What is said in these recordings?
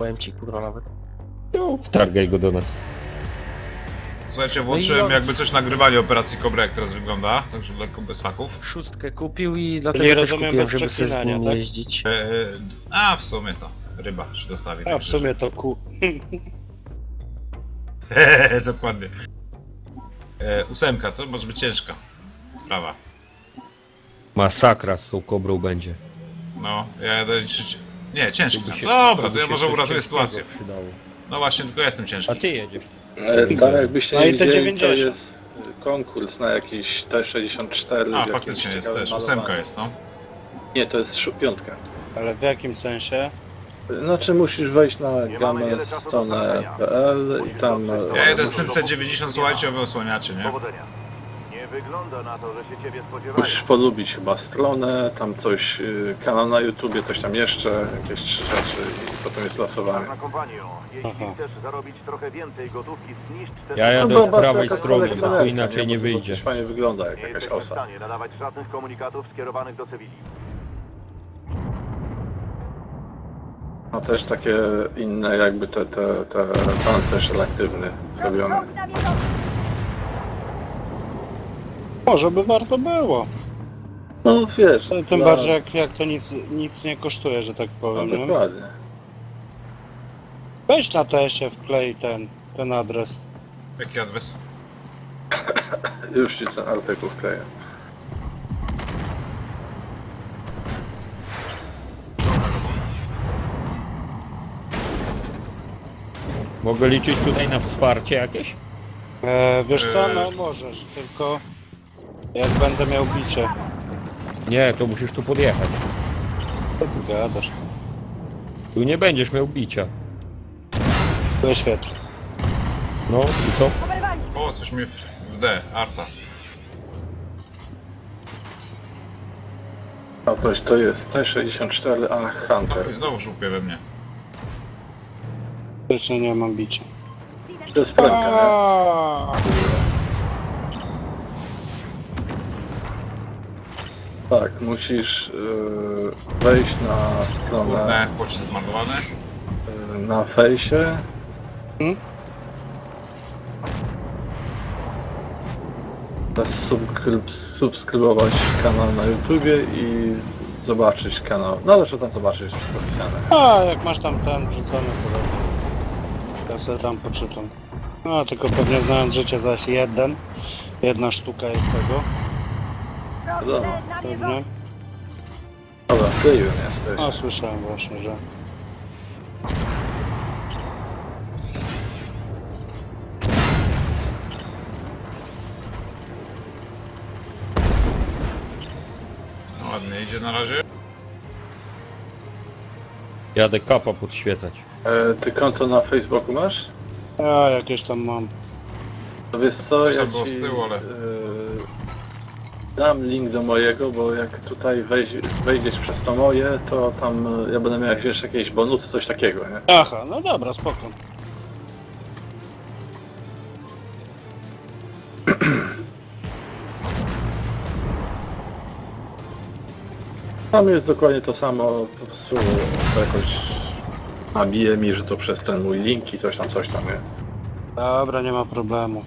Powiem ci kurwa nawet. No, wtargaj go do nas. Słuchajcie, No włączyłem i- jakby coś nagrywanie operacji Cobra, jak teraz wygląda, także lekko bez haków. Szóstkę kupił i dlatego Nie też rozumiem kupiłem, bez żeby sobie z nim tak? jeździć. E, a, w sumie to, ryba się dostawi. A w sumie to ku... Hehehe, dokładnie. E, ósemka, to może być ciężka sprawa. Masakra z tą kobrą będzie. No, ja jadę liczyć... Nie, by się- Dobra, to ja może uratuję sytuację. No właśnie, tylko ja jestem A ciężki. ty jedziesz. E, jakbyście No nie i te widzieli, to 90. jest konkurs na jakiś T64. A, faktycznie jest też, ósemka jest, no. Nie, to jest szu- piątka. Ale w jakim sensie? Znaczy musisz wejść na mamy wiele czasu do stronę sprawdzenia. PL i tam... Ja jedę z tym T90, słuchajcie, o osłaniaczy, nie? Powodzenia. Wygląda na to, że się ciebie spodziewają. Musisz polubić chyba stronę, tam coś, y, kanał na YouTubie, coś tam jeszcze, jakieś trzy rzeczy i potem jest losowanie. Na kompanio, jeśli Aha. chcesz zarobić trochę więcej gotówki, zniszcz te... Ja jadę No, od zobacz, prawej jaka strony, bo kolekcjonerka, tu inaczej nie bo to wyjdzie. Coś fajnie wygląda, jak Nie jakaś jesteśmy w osa. stanie nadawać żadnych komunikatów skierowanych do cywili. No też takie inne jakby te, te, te pancerz reaktywny zrobiony. Może by warto było. No wiesz, Tym dla- bardziej jak, jak to nic, nic nie kosztuje, że tak No powiem. nie? dokładnie. Weź na TS-ie wklej ten, ten adres. Jaki adres? Już ci ten artykuł wkleję. Mogę liczyć tutaj na wsparcie jakieś? E, wiesz co, Eee. no możesz, tylko jak będę miał bicie. Nie, to musisz tu podjechać. Co ty gadasz? Tu nie będziesz miał bicia. Wyświetl. No i co? O, coś mi w, w D, Arta. A to, to jest T64A Hunter. I znowu żółpie we mnie. Faktycznie nie mam bicia. To jest premka, nie? Aaaa! Tak, musisz yy, wejść na stronę Kurde, pocisk zmarnowany. yy, na fejsie. Hmm? Zasubskryb- subskrybować kanał na YouTubie i zobaczyć kanał. No zresztą tam zobaczysz wszystko pisane. A, jak masz tam ten wrzucony, to dobrze. Ja sobie tam poczytam. No, tylko pewnie znając życie zaś jeden. Jedna sztuka jest tego. Wiadomo. Pewnie. Dobra, wkleiłem, nie? To No, jest... słyszałem właśnie, że... Ładnie, idzie na razie. Jadę kapa podświecać. E, ty konto na Facebooku masz? A, jakieś tam mam. To wiesz co, Coś ja tam było ci z tyłu, ale- e, dam link do mojego, bo jak tutaj wejść, wejdziesz przez to moje, to tam e, ja będę miał jakieś, jeszcze jakieś bonusy, coś takiego, nie? Aha, no dobra, spoko. Tam jest dokładnie to samo, po prostu jakoś nabije mi, że to przez ten mój link i coś tam, coś tam, nie? Dobra, nie ma problemu.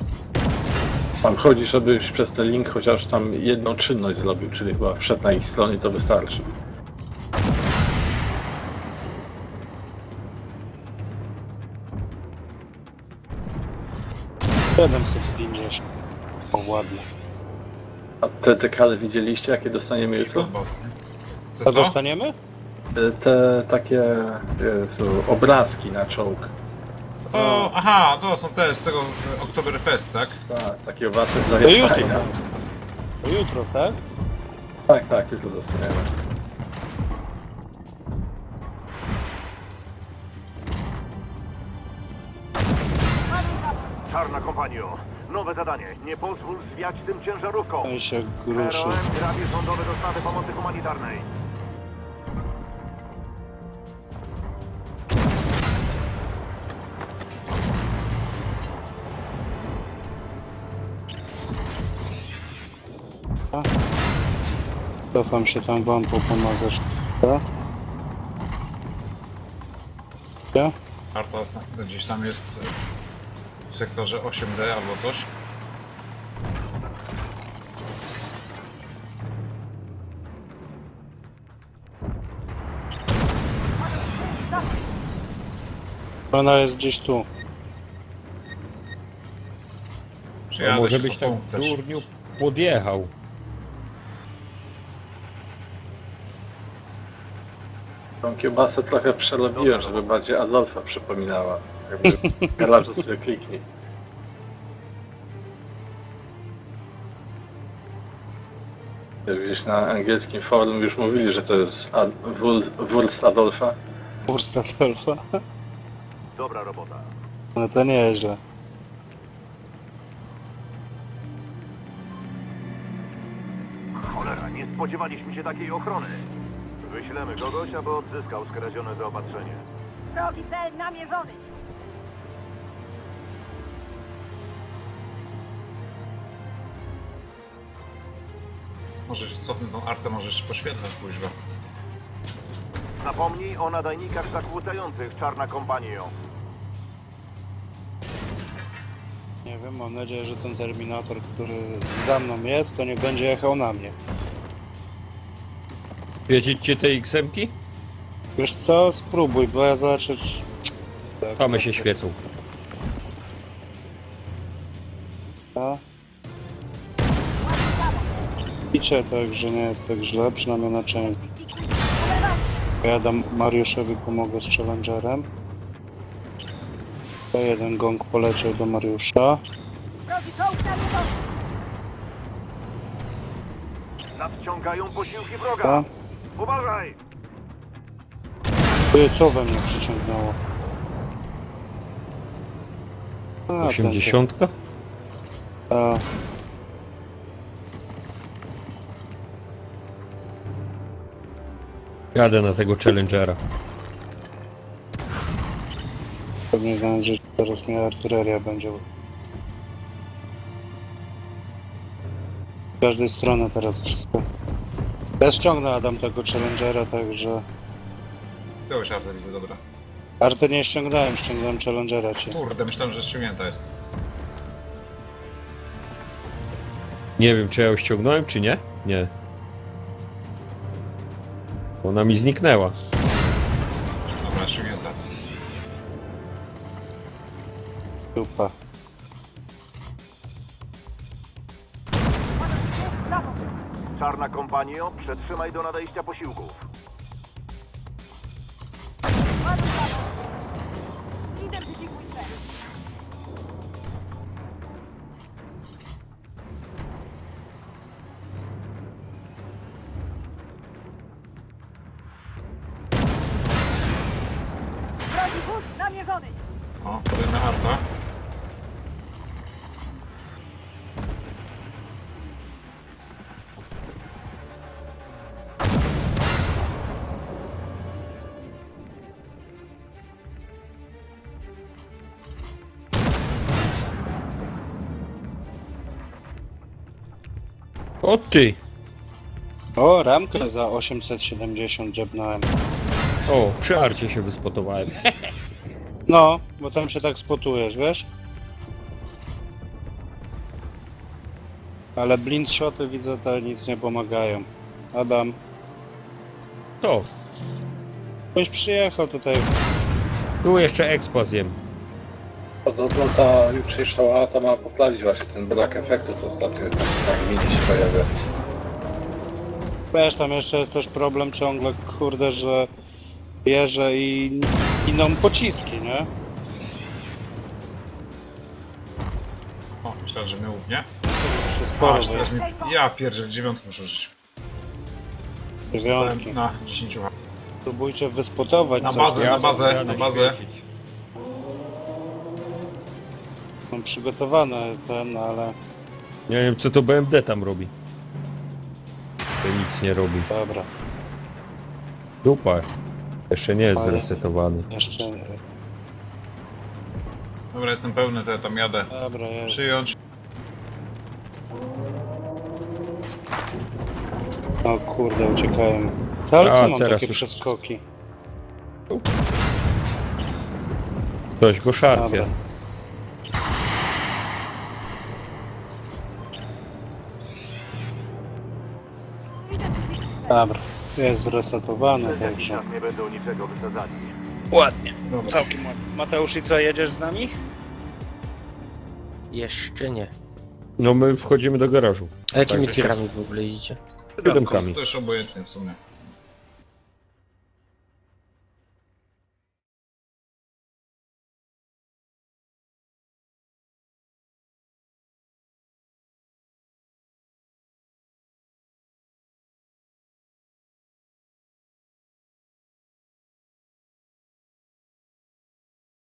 Tam chodzi, żebyś przez ten link chociaż tam jedną czynność zrobił, czyli chyba wszedł na ich stronę i to wystarczy. Jeden sobie 50. O, ładnie. A te dekady widzieliście, jakie dostaniemy jutro? Co, To co? dostaniemy? E, Te takie, Jezu, obrazki na czołg. O, aha, to są te z tego e, Oktoberfest, tak? Tak, takie obrazki To zdaje jutro. fajne. To jutro, tak? Tak, tak, jutro dostaniemy. Czarna kompanio, nowe zadanie. Nie pozwól zwiać tym ciężarówką. Oj się gruszy. ROM grabie rządowe dostawy pomocy humanitarnej. Cofam się tam wam popomagać. Tak? Ja? Arta zna- gdzieś tam jest e, w sektorze 8D albo coś. Ona jest gdzieś tu. Przyjadę może byś tak punkt też. durniu podjechał. Tą kiełbasę trochę przerobiłem, żeby bardziej Adolfa przypominała. Jakby garażu sobie kliknij. Gdzieś na angielskim forum już mówili, że to jest Ad Adolfa. Bursta Dolfa. Dobra robota. No to nieźle. Cholera, nie spodziewaliśmy się takiej ochrony. Wyślemy kogoś, aby odzyskał skradzione zaopatrzenie. Wrogi cel namierzony. Może się cofnę tą artę, możesz poświetlać kuźwa. Zapomnij o nadajnikach zakłócających czarna kompanią. Nie wiem, mam nadzieję, że ten Terminator, który za mną jest, to nie będzie jechał na mnie. Wiedzieć cię te XM-ki? Wiesz co? Spróbuj, bo ja zobaczę, czy... Tak, Same się świecą. A? Idzie tak, że nie jest tak źle, przynajmniej na część. Ja dam Mariuszowi pomogę z Challengerem. To jeden gong poleciał do Mariusza. Wrogi czołg. Nadciągają posiłki A? wroga. Uważaj! Ty, co we mnie przyciągnęło? A, ten- Osiemdziesiątka? A, Jadę na tego Challengera. pewnie znając, że teraz mnie artyleria będzie. Z każdej strony teraz wszystko. Ja ściągnę Adam tego Challengera, także... Zdjąłeś artę, widzę, dobra. Artę nie ściągnąłem, ściągnąłem Challengera cię. Kurde, myślałem, że ściągnięta jest. Nie wiem, czy ja ją ściągnąłem, czy nie? Nie. Ona mi zniknęła. Dobra, ściągnięta. Dupa. Czarna kompanio, przetrzymaj do nadejścia posiłków. O ty! O, ramkę za 870 dziabnąłem. O, przy arcie się wyspotowałem. No, bo tam się tak spotujesz, wiesz? Ale blind shoty widzę, to nic nie pomagają. Adam, To, ktoś przyjechał tutaj. tu jeszcze expa zjem. Podobno ta jutrzejsza łata ma poprawić właśnie ten brak efektu, co ostatnio na gminie się pojawia. Wiesz, tam jeszcze jest też problem ciągle, kurde, że jeżdżę i iną pociski, nie? O, myślałem, że mnie łupnie. Jeszcze sporo, Aż bo teraz jest mi... Ja pierdziel, dziewiątkę muszę użyć. dziewiątki. Na 10 h Próbujcie wyspotować Na coś. bazę, na bazę, na bazę. Mam przygotowany ten, ale Nie wiem, co to BMD tam robi. To nic nie robi. dobra, Dupa. Jeszcze nie jest Ale- zresetowany. jeszcze nie. Dobra, jestem pełny, to ja tam jadę. Dobra, jest. Przyjąć. O kurde, uciekają. To ale A, co mam teraz takie już- przeskoki? Ktoś go szarpie. Dobra. Dobra, jest zresetowany, Szczęśliwi także nas nie będą niczego wysadzali. ładnie, Dobra. całkiem ładnie. Mateusz, i co, jedziesz z nami? Jeszcze nie. No my wchodzimy do garażu. A jakimi Także tirami w ogóle idziecie? Siódemkami. To już obojętnie w sumie.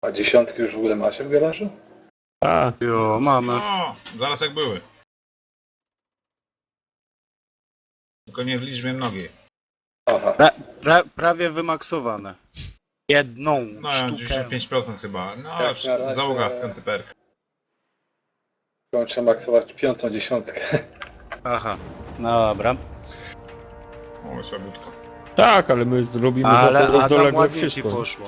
A dziesiątki już w ogóle macie w garażu? A, Jo, mamy. No, zaraz jak były. Tylko nie w liczbie mnogiej. Aha. Pra, pra, prawie wymaksowane. Jedną No, sztukę. 95% chyba. No, Tak, na razie- załoga w kantyperkę. Kończę maksować piątą dziesiątkę. Aha, no dobra. O, słabutko. tak, ale my zrobimy Ale za to a tam ładnie ci wszystko. poszło.